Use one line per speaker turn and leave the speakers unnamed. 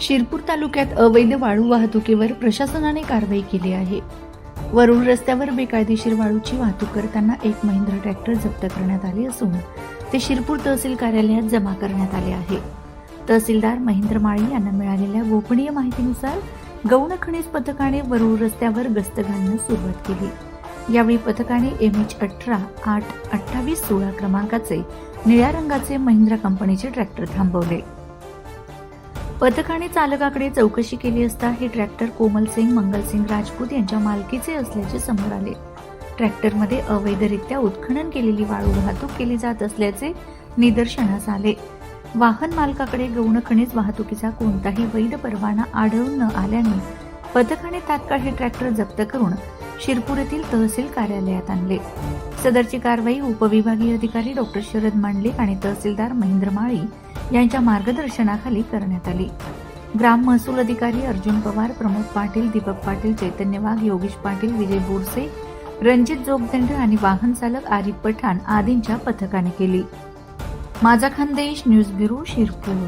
शिरपूर तालुक्यात अवैध वाळू वाहतुकीवर प्रशासनाने कारवाई केली आहे. वरुड रस्त्यावर बेकायदेशीर वाळूची वाहतूक करताना एक महिंद्रा ट्रॅक्टर जप्त करण्यात आले असून ते शिरपूर तहसील कार्यालयात जमा करण्यात आले आहे. तहसीलदार महेंद्र माळी यांना मिळालेल्या गोपनीय माहितीनुसार गौण खनिज पथकाने वरुड रस्त्यावर गस्त घालण्यास सुरुवात केली. यावेळी पथकाने एम एच अठरा आठ अठ्ठावीस सोळा क्रमांकाचे निळ्या रंगाचे महिंद्रा कंपनीचे ट्रॅक्टर थांबवले. पथकाने चालकाकडे चौकशी केली असता हे ट्रॅक्टर कोमल सिंग मंगलसिंग राजपूत यांच्या मालकीचे असल्याचे समोर आले. ट्रॅक्टरमध्ये अवैधरित्या उत्खनन केलेली वाळू वाहतूक केली जात असल्याचे निदर्शनास आले. वाहन मालकाकडे गौण खनिज वाहतुकीचा कोणताही वैध परवाना आढळून न आल्याने पथकाने तात्काळ हे ट्रॅक्टर जप्त करून शिरपूर येथील तहसील कार्यालयात आणले. सदरची कारवाई उपविभागीय अधिकारी डॉक्टर शरद मांडलिक आणि तहसीलदार महेंद्र माळी यांच्या मार्गदर्शनाखाली करण्यात आली. ग्राम महसूल अधिकारी अर्जुन पवार प्रमोद पाटील दीपक पाटील चैतन्य वाघ योगेश पाटील विजय बोरसे रणजित जोगदंड आणि वाहन चालक आरिफ पठाण आदींच्या पथकाने केली. माझा खानदेश न्यूज ब्युरो शिरपूर.